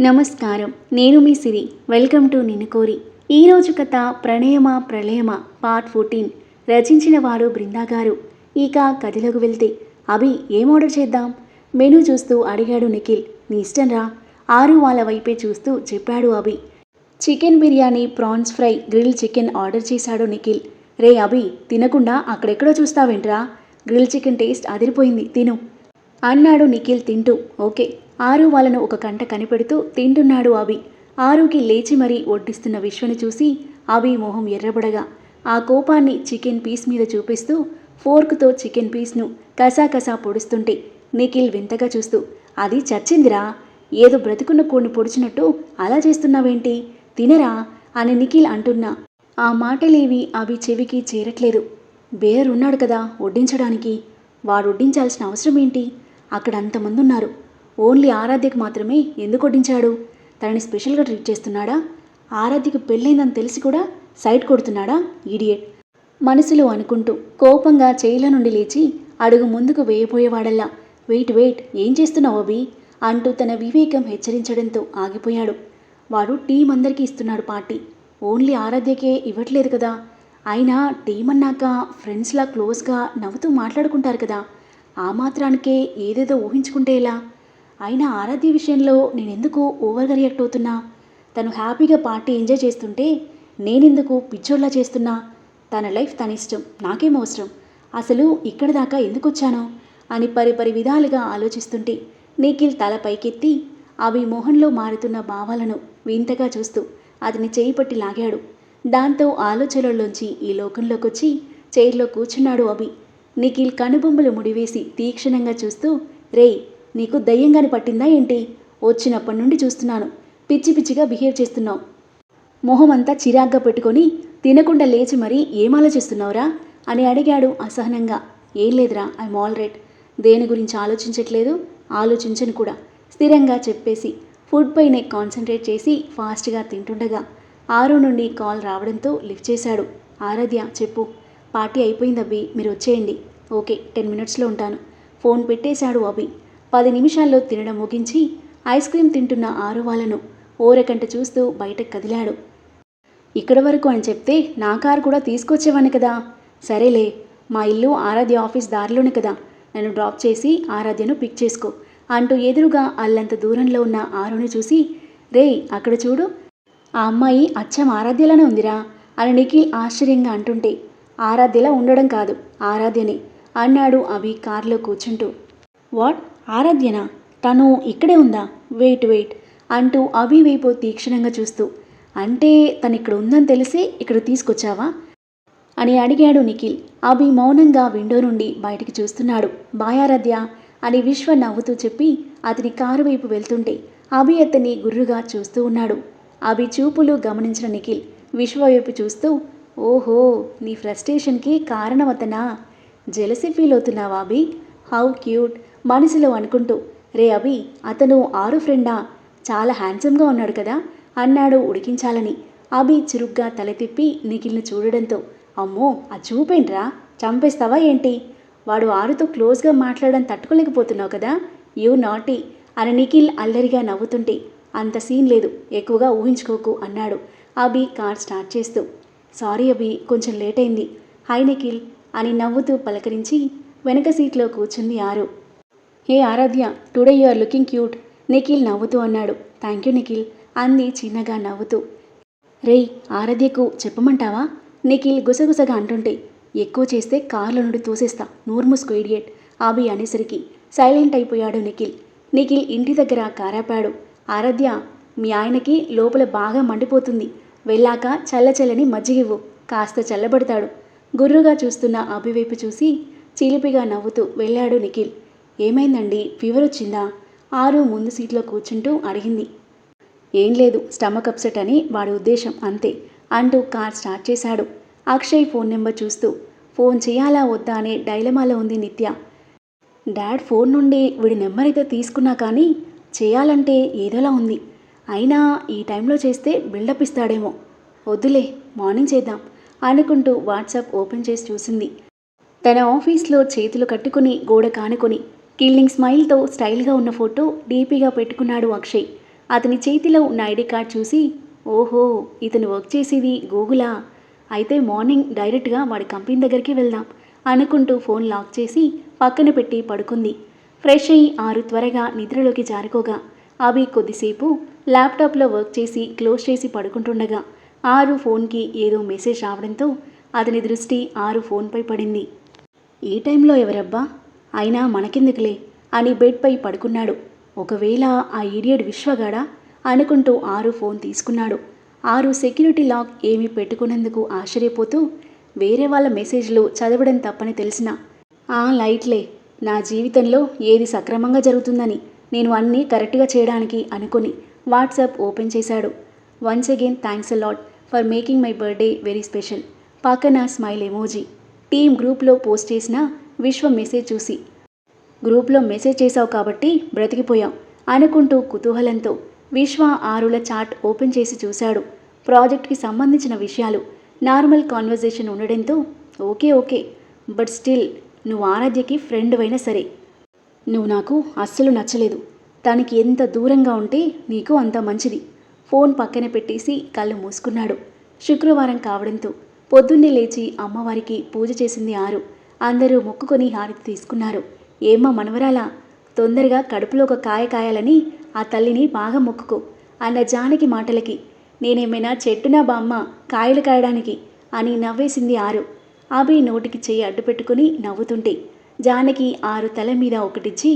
నమస్కారం. నేను మీ సిరి. Welcome to నిన్ను కోరి ఈరోజు కథ ప్రణయమ ప్రళయమా పార్ట్ ఫోర్టీన్. రచించిన వారు బృందా గారు ఇక కథలోకి వెళ్తే అభి ఏం ఆర్డర్ చేద్దాం? మెనూ చూస్తూ అడిగాడు నిఖిల్. నీ ఇష్టం రా. ఆరు వాళ్ళ వైపే చూస్తూ చెప్పాడు Abhi. Chicken biryani prawns fry grill chicken order చేశాడు నిఖిల్. రే అభి తినకుండా అక్కడెక్కడో చూస్తావేంట్రా? గ్రిల్ చికెన్ టేస్ట్ అదిరిపోయింది. తిను. అన్నాడు నిఖిల్ తింటూ. ఓకే. ఆరు వాళ్ళను ఒక కంట కనిపెడుతూ తింటున్నాడు అభి ఆరుకి లేచి మరీ వడ్డిస్తున్న విశ్వని చూసి అభి మొహం ఎర్రబడగా ఆ కోపాన్ని చికెన్ పీస్ మీద చూపిస్తూ ఫోర్క్తో చికెన్ పీస్ను కసాకసా పొడుస్తుంటే నిఖిల్ వింతగా చూస్తూ అది చచ్చిందిరా. ఏదో బ్రతుకున్న కోడిని పొడిచినట్టు అలా చేస్తున్నావేంటి? తినరా అని నిఖిల్ అంటున్నా ఆ మాటలేవి అవి చెవికి చేరట్లేదు. బేరర్ ఉన్నాడు కదా వడ్డించడానికి. వాడు వడ్డించాల్సిన అవసరం ఏంటి? అక్కడ అంతమంది ఉన్నారు ఓన్లీ ఆరాధ్యకు మాత్రమే ఎందుకు కొట్టించాడు తనని స్పెషల్గా ట్రీట్ చేస్తున్నాడా? ఆరాధ్యకు పెళ్ళైందని తెలిసి కూడా సైడ్ కొడుతున్నాడా? ఈడియట్ మనసులో అనుకుంటూ కోపంగా చేయిల నుండి లేచి అడుగు ముందుకు వేయబోయేవాడల్లా. వెయిట్ వెయిట్ ఏం చేస్తున్నావు అభి? అంటూ తన వివేకం హెచ్చరించడంతో ఆగిపోయాడు. వాడు టీం అందరికీ ఇస్తున్నాడు పార్టీ. ఓన్లీ ఆరాధ్యకే ఇవ్వట్లేదు కదా? అయినా టీం అన్నాక ఫ్రెండ్స్లా క్లోజ్గా నవ్వుతూ మాట్లాడుకుంటారు కదా? ఆ మాత్రానికే ఏదేదో ఊహించుకుంటే ఎలా? అయినా ఆరాధ్య విషయంలో నేనెందుకు ఓవర్గా రియాక్ట్ అవుతున్నా తను హ్యాపీగా పార్టీ ఎంజాయ్ చేస్తుంటే నేనెందుకు పిచ్చోళ్ళ చేస్తున్నా? తన లైఫ్ తన ఇష్టం నాకేం అవసరం? అసలు ఇక్కడ దాకా ఎందుకు వచ్చాను అని పరిపరి విధాలుగా ఆలోచిస్తుంటే నిఖిల్ తల పైకెత్తి అవి మొహంలో మారుతున్న భావాలను వింతగా చూస్తూ అతని చేయి పట్టి లాగాడు. దాంతో ఆలోచనల్లోంచి ఈ లోకంలోకి వచ్చి చైర్లో కూర్చున్నాడు అభి. నిఖిల్ కనుబొమ్మలు ముడివేసి తీక్షణంగా చూస్తూ రేయ్ నీకు దయ్యంగాని పట్టిందా ఏంటి? వచ్చినప్పటి నుండి చూస్తున్నాను. పిచ్చి పిచ్చిగా బిహేవ్ చేస్తున్నావు. మొహమంతా చిరాగ్గా పెట్టుకొని తినకుండా లేచి మరీ ఏం ఆలోచిస్తున్నావురా? అని అడిగాడు అసహనంగా. ఏం లేదురా ఐమ్ ఆల్ రైట్ దేని గురించి ఆలోచించట్లేదు? ఆలోచించను కూడా. స్థిరంగా చెప్పేసి ఫుడ్ పైనే కాన్సన్ట్రేట్ చేసి ఫాస్ట్గా తింటుండగా ఆరు నుండి కాల్ రావడంతో లిఫ్ట్ చేశాడు. ఆరాధ్య చెప్పు. పార్టీ అయిపోయింది అబ్బి మీరు వచ్చేయండి. ఓకే టెన్ మినిట్స్లో ఉంటాను. ఫోన్ పెట్టేశాడు అభి పది నిమిషాల్లో తినడం ముగించి ఐస్ క్రీమ్ తింటున్న ఆరు వాళ్ళను ఓరకంట చూస్తూ బయటకు కదిలాడు. ఇక్కడ వరకు అని చెప్తే నా కారు కూడా తీసుకొచ్చేవాని కదా. సరేలే మా ఇల్లు ఆరాధ్య ఆఫీస్ దారిలోనే కదా. నన్ను డ్రాప్ చేసి ఆరాధ్యను పిక్ చేసుకో అంటూ ఎదురుగా అల్లంత దూరంలో ఉన్న ఆరుని చూసి రేయ్ అక్కడ చూడు. ఆ అమ్మాయి అచ్చం ఆరాధ్యలానే ఉందిరా అని నిఖిల్ ఆశ్చర్యంగా అంటుంటే ఆరాధ్యలా ఉండడం కాదు ఆరాధ్యనే అన్నాడు అవి కారులో కూర్చుంటూ. వాట్? ఆరాధ్యనా తను ఇక్కడే ఉందా? వెయిట్ వెయిట్ అంటూ అవి వైపు తీక్షణంగా చూస్తూ. అంటే తను ఇక్కడ ఉందని తెలిసి ఇక్కడ తీసుకొచ్చావా? అని అడిగాడు నిఖిల్. అభి మౌనంగా విండో నుండి బయటికి చూస్తున్నాడు. బాయారాధ్య అని విశ్వ నవ్వుతూ చెప్పి అతని కారు వైపు వెళ్తుంటే అభి అతన్ని గుర్రుగా చూస్తూ ఉన్నాడు. అభి చూపులు గమనించిన నిఖిల్ విశ్వ వైపు చూస్తూ ఓహో నీ ఫ్రస్ట్రేషన్కి కారణం అతనా? జెలసి ఫీల్ అవుతున్నావా అభి? How cute. మనసులో అనుకుంటూ రే అభి అతను ఆరు ఫ్రెండా? చాలా హ్యాండ్సమ్గా ఉన్నాడు కదా? అన్నాడు ఉడికించాలని. అభి చురుగ్గా తల తిప్పి నిఖిల్ని చూడడంతో అమ్మో ఆ చూపేంట్రా? చంపేస్తావా ఏంటి? వాడు ఆరుతో క్లోజ్గా మాట్లాడడం తట్టుకోలేకపోతున్నావు కదా? యూ నాటీ అని నిఖిల్ అల్లరిగా నవ్వుతుంటే అంత సీన్ లేదు ఎక్కువగా ఊహించుకోకు అన్నాడు అభి కార్ స్టార్ట్ చేస్తూ. సారీ అభి కొంచెం లేట్ అయింది. హాయ్ నిఖిల్ అని నవ్వుతూ పలకరించి వెనక సీట్లో కూర్చుంది Aaru. Hey Aradhya today you are looking cute. Nikhil నవ్వుతూ అన్నాడు. Thank you Nikhil. అంది చిన్నగా నవ్వుతూ. రేయ్ ఆరాధ్యకు చెప్పమంటావా? నిఖిల్ గుసగుసగా అంటుంటే ఎక్కువ చేస్తే కార్ల నుండి తోసేస్తా. నోరు ఇడియట్. ఆబి అనేసరికి సైలెంట్ అయిపోయాడు నిఖిల్. నిఖిల్ ఇంటి దగ్గర కారాపాడు. ఆరాధ్య మీ ఆయనకి లోపల బాగా మండిపోతుంది. వెళ్ళాక చల్లచల్లని మజ్జిగివ్వు కాస్త చల్లబడతాడు. గుర్రుగా చూస్తున్న అభివైపు చూసి చిలిపిగా నవ్వుతూ వెళ్ళాడు నిఖిల్. ఏమైందండి? ఫీవర్ వచ్చిందా? ఆరు ముందు సీట్లో కూర్చుంటూ అడిగింది. ఏం లేదు స్టమక్ అప్సెట్ అని వాడి ఉద్దేశం అంతే అంటూ కార్ స్టార్ట్ చేశాడు. అక్షయ్ ఫోన్ నెంబర్ చూస్తూ ఫోన్ చేయాలా వద్దా అనే డైలమాలో ఉంది నిత్య. డాడ్ ఫోన్ నుండి వీడి నెంబర్ అయితే తీసుకున్నా కానీ చేయాలంటే ఏదోలా ఉంది. అయినా ఈ టైంలో చేస్తే బిల్డప్ ఇస్తాడేమో. వద్దులే మార్నింగ్ చేద్దాం అనుకుంటూ వాట్సాప్ ఓపెన్ చేసి చూసింది. తన ఆఫీస్లో చేతులు కట్టుకుని గోడ కానుకొని కిల్లింగ్ స్మైల్తో స్టైల్గా ఉన్న ఫోటో డీపీగా పెట్టుకున్నాడు అక్షయ్. అతని చేతిలో ఉన్న ఐడి కార్డ్ చూసి ఓహో ఇతను వర్క్ చేసేది గూగులా? అయితే మార్నింగ్ డైరెక్ట్గా వాడి కంపెనీ దగ్గరికి వెళ్దాం అనుకుంటూ ఫోన్ లాక్ చేసి పక్కన పెట్టి పడుకుంది. ఫ్రెష్ అయ్యి ఆరు త్వరగా నిద్రలోకి జారుకోగా అవి కొద్దిసేపు ల్యాప్టాప్లో వర్క్ చేసి క్లోజ్ చేసి పడుకుంటుండగా ఆరు ఫోన్కి ఏదో మెసేజ్ రావడంతో అతని దృష్టి ఆరు ఫోన్పై పడింది. ఈ టైంలో ఎవరబ్బా? అయినా మనకెందుకులే? అని బెడ్పై పడుకున్నాడు. ఒకవేళ ఆ ఈడియడ్ విశ్వగాడా? అనుకుంటూ ఆరు ఫోన్ తీసుకున్నాడు. ఆరు సెక్యూరిటీ లాక్ ఏమీ పెట్టుకున్నందుకు ఆశ్చర్యపోతూ వేరే వాళ్ళ మెసేజ్లు చదవడం తప్పని తెలిసిన ఆ లైట్లే. నా జీవితంలో ఏది సక్రమంగా జరుగుతుందని నేను అన్నీ కరెక్ట్గా చేయడానికి అనుకుని వాట్సాప్ ఓపెన్ చేశాడు. Once again thanks a lot for making my birthday very special. పక్కన స్మైల్ ఎమోజీ. టీం గ్రూప్లో పోస్ట్ చేసిన విశ్వ మెసేజ్ చూసి. గ్రూప్లో మెసేజ్ చేశావు కాబట్టి బ్రతికిపోయాం అనుకుంటూ కుతూహలంతో విశ్వ ఆరుల చాట్ ఓపెన్ చేసి చూశాడు. ప్రాజెక్ట్కి సంబంధించిన విషయాలు నార్మల్ కాన్వర్జేషన్ ఉండడంతో ఓకే ఓకే బట్ స్టిల్ నువ్వు ఆరాధ్యకి ఫ్రెండ్ అయినా సరే. నువ్వు నాకు అస్సలు నచ్చలేదు. తనకి ఎంత దూరంగా ఉంటే నీకు అంత మంచిది. ఫోన్ పక్కన పెట్టేసి కళ్ళు మూసుకున్నాడు. శుక్రవారం కావడంతో పొద్దున్నే లేచి అమ్మవారికి పూజ చేసింది ఆరు. అందరూ మొక్కుకొని హారతి తీసుకున్నారు. ఏమ్మా మనవరాలా? తొందరగా కడుపులో ఒక కాయ కాయాలని ఆ తల్లిని బాగా మొక్కుకో అన్న జానకి మాటలకి. నేనేమైనా చెట్టునా బామ్మ కాయలు కాయడానికి అని నవ్వేసింది ఆరు. అభి నోటికి చెయ్యి అడ్డు పెట్టుకుని నవ్వుతుంటే జానకి ఆరు తల మీద ఒకటిచ్చి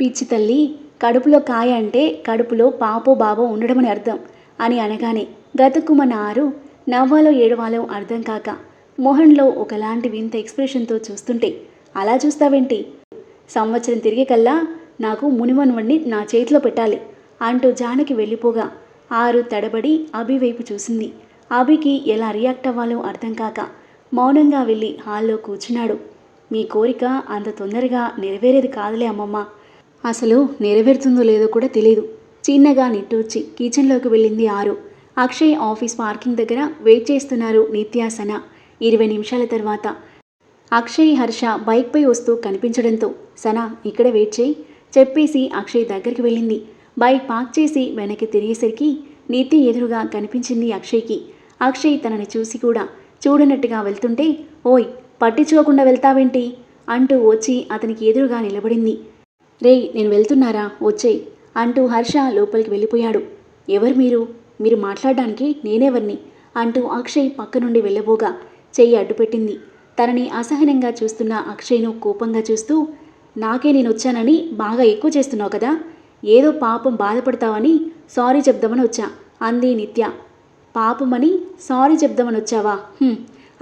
పిచ్చి తల్లి కడుపులో కాయ అంటే కడుపులో పాపో బాబో ఉండడమని అర్థం అని అనగానే గతుక్కుమన్న ఆరు నవ్వాలో ఏడవాలో అర్థం కాక మొహంలో ఒకలాంటి వింత ఎక్స్ప్రెషన్తో చూస్తుంటే అలా చూస్తావేంటి? సంవత్సరం తిరిగే కల్లా నాకు మునిమనువణ్ణి నా చేతిలో పెట్టాలి అంటూ జానకి వెళ్ళిపోగా ఆరు తడబడి అభి వైపు చూసింది. అభికి ఎలా రియాక్ట్ అవ్వాలో అర్థం కాక మౌనంగా వెళ్ళి హాల్లో కూర్చున్నాడు. మీ కోరిక అంత తొందరగా నెరవేరేది కాదులే అమ్మమ్మ. అసలు నెరవేరుతుందో లేదో కూడా తెలియదు చిన్నగా నిట్టూర్చి కిచెన్లోకి వెళ్ళింది ఆరు. అక్షయ్ ఆఫీస్ పార్కింగ్ దగ్గర వెయిట్ చేస్తున్నారు నిత్యాసన. ఇరవై నిమిషాల తర్వాత. అక్షయ్ హర్ష బైక్పై వస్తూ కనిపించడంతో సనా ఇక్కడే వెయిట్ చేయి చెప్పేసి అక్షయ్ దగ్గరికి వెళ్ళింది. బైక్ పార్క్ చేసి వెనక్కి తిరిగేసరికి నీతి ఎదురుగా కనిపించింది అక్షయ్కి. అక్షయ్ తనని చూసి కూడా చూడనట్టుగా వెళ్తుంటే ఓయ్ పట్టించుకోకుండా వెళ్తావేంటి? అంటూ వచ్చి అతనికి ఎదురుగా నిలబడింది. రే నేను వెళ్తున్నారా? వచ్చేయ్ అంటూ హర్ష లోపలికి వెళ్ళిపోయాడు. ఎవరు మీరు? మీరు మాట్లాడడానికి నేనెవర్ని? అంటూ అక్షయ్ పక్క నుండి వెళ్ళబోగా. చెయ్యి అడ్డుపెట్టింది. తనని అసహనంగా చూస్తున్న అక్షయ్ను కోపంగా చూస్తూ నాకే నేను వచ్చానని బాగా ఎక్కువ చేస్తున్నావు కదా ఏదో పాపం బాధపడతావని సారీ చెప్దామని వచ్చా అంది నిత్య. పాపమని సారీ చెప్దామని వచ్చావా?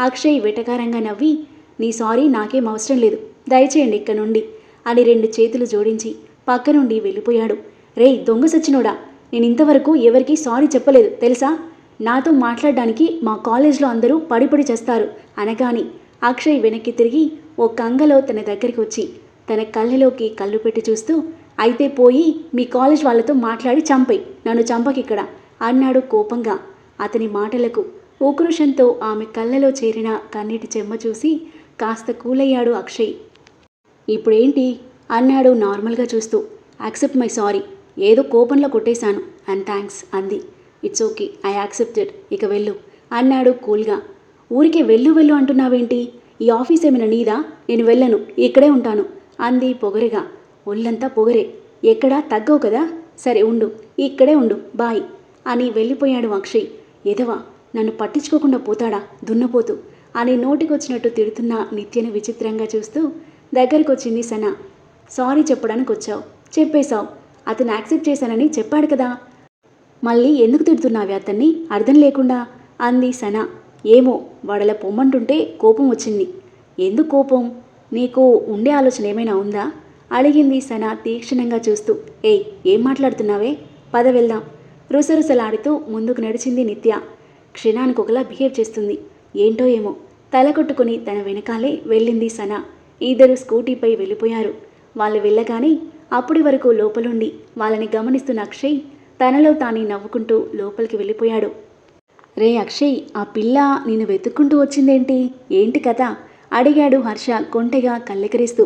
అక్షయ్ వెటకారంగా నవ్వి నీ సారీ నాకేం అవసరం లేదు దయచేయండి ఇక్కడ నుండి అని రెండు చేతులు జోడించి పక్క నుండి వెళ్ళిపోయాడు. రేయ్ దొంగ సచ్చినోడా నేను ఇంతవరకు ఎవరికీ సారీ చెప్పలేదు తెలుసా? నాతో మాట్లాడడానికి మా కాలేజ్లో అందరూ పడిపడి చేస్తారు అనగాని అక్షయ్ వెనక్కి తిరిగి ఓ కంగలో తన దగ్గరికి వచ్చి తన కళ్ళలోకి కళ్ళు పెట్టి చూస్తూ అయితే పోయి మీ కాలేజ్ వాళ్ళతో మాట్లాడి చంపై నన్ను చంపకిక్కడ అన్నాడు కోపంగా. అతని మాటలకు ఉక్రోషంతో ఆమె కళ్ళలో చేరిన కన్నీటి చెమ్మ చూసి కాస్త కూలయ్యాడు అక్షయ్. ఇప్పుడేంటి? అన్నాడు నార్మల్గా చూస్తూ. యాక్సెప్ట్ మై సారీ ఏదో కోపంలో కొట్టేశాను అండ్ థ్యాంక్స్ అంది. ఇట్స్ ఓకే ఐ యాక్సెప్టెడ్ ఇక వెళ్ళు. అన్నాడు కూల్గా. ఊరికే వెళ్ళు వెళ్ళు అంటున్నావేంటి? ఈ ఆఫీస్ ఏమైనా నీదా? నేను వెళ్ళను. ఇక్కడే ఉంటాను. అంది పొగరిగా. ఒళ్ళంతా పొగరే. ఎక్కడా? తగ్గవు కదా? సరే ఉండు. ఇక్కడే ఉండు. బాయ్. అని వెళ్ళిపోయాడు అక్షయ్. ఎదవా? నన్ను పట్టించుకోకుండా పోతాడా? దున్నపోతూ. అని నోటికొచ్చినట్టు తిడుతున్న నిత్యను విచిత్రంగా చూస్తూ దగ్గరికి వచ్చింది సన. సారీ చెప్పడానికి వచ్చావు చెప్పేశావు. అతను యాక్సెప్ట్ చేశానని చెప్పాడు కదా? మళ్ళీ ఎందుకు తిడుతున్నావి అతన్ని? అర్థం లేకుండా అంది సన. ఏమో వాడలా పొమ్మంటుంటే కోపం వచ్చింది. ఎందుకు కోపం? నీకు ఉండే ఆలోచన ఏమైనా ఉందా? అడిగింది సన తీక్షణంగా చూస్తూ. ఏయ్ ఏం మాట్లాడుతున్నావే? పద వెళ్దాం. రుసరుసలాడుతూ ముందుకు నడిచింది నిత్య. క్షణానికి ఒకలా బిహేవ్ చేస్తుంది. ఏంటో ఏమో. తల కొట్టుకుని తన వెనకాలే వెళ్ళింది సన. ఇద్దరు స్కూటీపై వెళ్ళిపోయారు. వాళ్ళు వెళ్ళగానే అప్పటి వరకు లోపలుండి వాళ్ళని గమనిస్తున్న అక్షయ్ తనలో తానే నవ్వుకుంటూ లోపలికి వెళ్ళిపోయాడు. రే అక్షయ్ ఆ పిల్ల నిన్ను వెతుక్కుంటూ వచ్చిందేంటి? ఏంటి కథ? అడిగాడు హర్ష కొంటెగా కళ్ళెకరిస్తూ.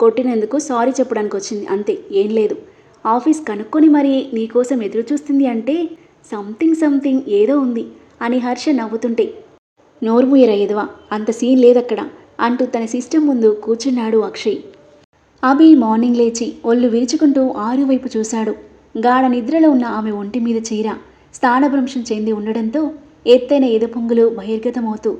కొట్టినందుకు సారీ చెప్పడానికి వచ్చింది అంతే ఏం లేదు. ఆఫీస్ కనుక్కొని మరీ నీకోసం ఎదురు చూస్తుంది అంటే సంథింగ్ సంథింగ్ ఏదో ఉంది అని హర్ష నవ్వుతుంటే. నోరుముయ్యరా ఎదవా అంత సీన్ లేదక్కడ అంటూ తన సిస్టమ్ ముందు కూర్చున్నాడు అక్షయ్. అభి మార్నింగ్ లేచి ఒళ్ళు విరుచుకుంటూ ఆరు వైపు చూశాడు. గాఢ నిద్రలో ఉన్న ఆమె ఒంటి మీద చీర స్థానభ్రంశం చెంది ఉండడంతో ఎత్తైన ఎదపొంగులు బహిర్గతమవుతూ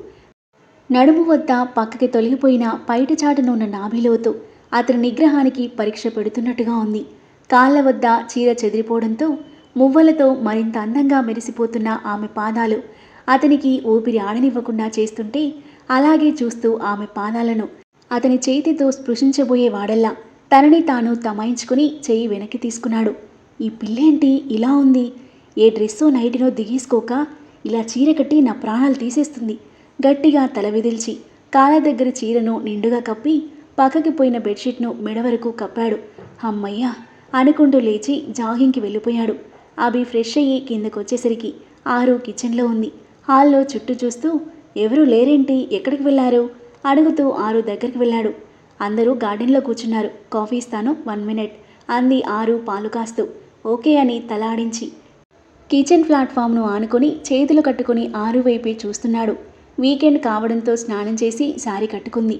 నడుము వద్ద పక్కకి తొలగిపోయిన పైట చాటున ఉన్న నాభిలోతు అతని నిగ్రహానికి పరీక్ష పెడుతున్నట్టుగా ఉంది. కాళ్ళ వద్ద చీర చెదిరిపోవడంతో మువ్వలతో మరింత అందంగా మెరిసిపోతున్న ఆమె పాదాలు అతనికి ఊపిరి ఆడనివ్వకుండా చేస్తుంటే అలాగే చూస్తూ ఆమె పాదాలను అతని చేతితో స్పృశించబోయే వాడల్లా తనని తాను తమాయించుకుని చెయ్యి వెనక్కి తీసుకున్నాడు. ఈ పిల్లేంటి? ఇలా ఉంది. ఏ డ్రెస్సో నైటినో దిగేసుకోక ఇలా చీర కట్టి నా ప్రాణాలు తీసేస్తుంది. గట్టిగా తల విదిల్చి కాళ్ళ దగ్గర చీరను నిండుగా కప్పి పక్కకి పోయిన బెడ్షీట్ను మెడ వరకు కప్పాడు. అమ్మయ్యా! అనుకుంటూ లేచి జాగింగ్కి వెళ్ళిపోయాడు. అభి ఫ్రెష్ అయ్యి కిందకొచ్చేసరికి ఆరు కిచెన్లో ఉంది. హాల్లో చుట్టూ చూస్తూ ఎవరూ లేరేంటి? ఎక్కడికి వెళ్ళారు? అడుగుతూ ఆరు దగ్గరికి వెళ్ళాడు. అందరూ గార్డెన్లో కూర్చున్నారు. కాఫీ ఇస్తాను వన్ మినిట్ అంది ఆరు పాలు కాస్తూ. ఓకే అని తలాడించి. కిచెన్ ప్లాట్ఫామ్ను ఆనుకొని చేతులు కట్టుకొని ఆరువైపే చూస్తున్నాడు. వీకెండ్ కావడంతో స్నానం చేసి సారీ కట్టుకుంది.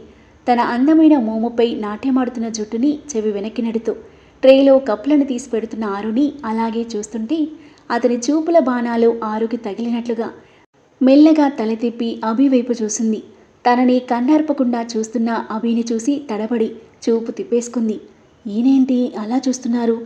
తన అందమైన మోముపై నాట్యమాడుతున్న జుట్టుని చెవి వెనక్కి నడుతూ ట్రేలో కప్పులను తీసి పెడుతున్న ఆరుని అలాగే చూస్తుంటే అతని చూపుల బాణాలు ఆరుకి తగిలినట్లుగా మెల్లగా తల తిప్పి అభి వైపు చూసింది. తనని కన్నార్పకుండా చూస్తున్న అభిని చూసి తడబడి చూపు తిప్పేసుకుంది. ఈయనేంటి? అలా చూస్తున్నారు?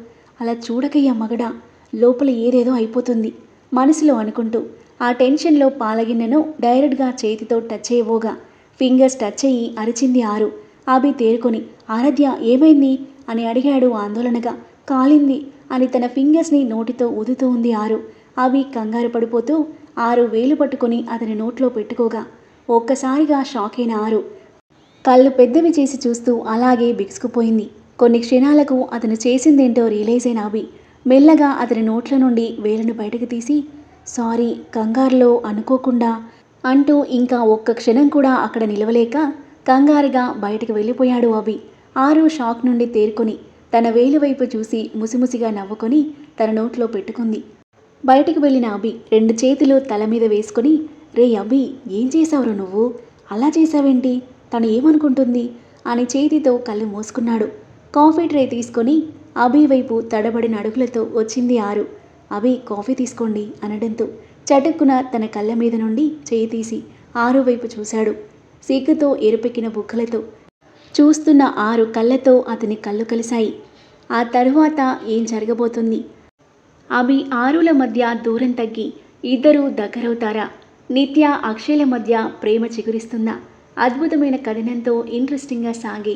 అలా చూడకయ్యా మగడా. లోపల ఏదేదో అయిపోతుంది. మనసులో అనుకుంటూ ఆ టెన్షన్లో పాలగిన్నెను డైరెక్ట్గా చేతితో టచ్ చేయబోగా ఫింగర్స్ టచ్ అయ్యి అరిచింది ఆరు. అభి తేరుకొని ఆరాధ్య ఏమైంది? అని అడిగాడు ఆందోళనగా. కాలింది అని తన ఫింగర్స్ని నోటితో ఊదుతూ ఉంది ఆరు. అవి కంగారు పడిపోతూ ఆరు వేలు పట్టుకొని అతని నోట్లో పెట్టుకోగా. ఒక్కసారిగా షాక్ అయిన ఆరు. కళ్ళు పెద్దవి చేసి చూస్తూ అలాగే బిగుసుకుపోయింది. కొన్ని క్షణాలకు అతను చేసిందేంటో రియలైజ్ అయిన అభి మెల్లగా అతని నోట్ల నుండి వేలును బయటకు తీసి సారీ కంగారులో అనుకోకుండా అంటూ ఇంకా ఒక్క క్షణం కూడా అక్కడ నిలవలేక కంగారుగా బయటకు వెళ్ళిపోయాడు అభి. ఆరు షాక్ నుండి తేరుకొని తన వేలు వైపు చూసి ముసిముసిగా నవ్వుకొని తన నోట్లో పెట్టుకుంది. బయటకు వెళ్ళిన అభి రెండు చేతులు తల మీద వేసుకొని రే అభి ఏం చేశావురా నువ్వు? అలా చేశావేంటి? తను ఏమనుకుంటుంది? అని చేతితో కళ్ళు మూసుకున్నాడు. కాఫీ ట్రే తీసుకొని అభి వైపు తడబడిన అడుగులతో వచ్చింది ఆరు. అభి కాఫీ తీసుకోండి అనడంతో చటుక్కున తన కళ్ళ మీద నుండి చేయి తీసి ఆరు వైపు చూశాడు. సీకుతో ఎరుపెక్కిన బుగ్గలతో చూస్తున్న ఆరు కళ్ళతో అతని కళ్ళు కలిశాయి. ఆ తరువాత ఏం జరగబోతుంది? అవి ఆరుల మధ్య దూరం తగ్గి ఇద్దరూ దగ్గరవుతారా? నిత్య అక్షయల మధ్య ప్రేమ చిగురిస్తుందా? అద్భుతమైన కథనంతో ఇంట్రెస్టింగ్గా సాగే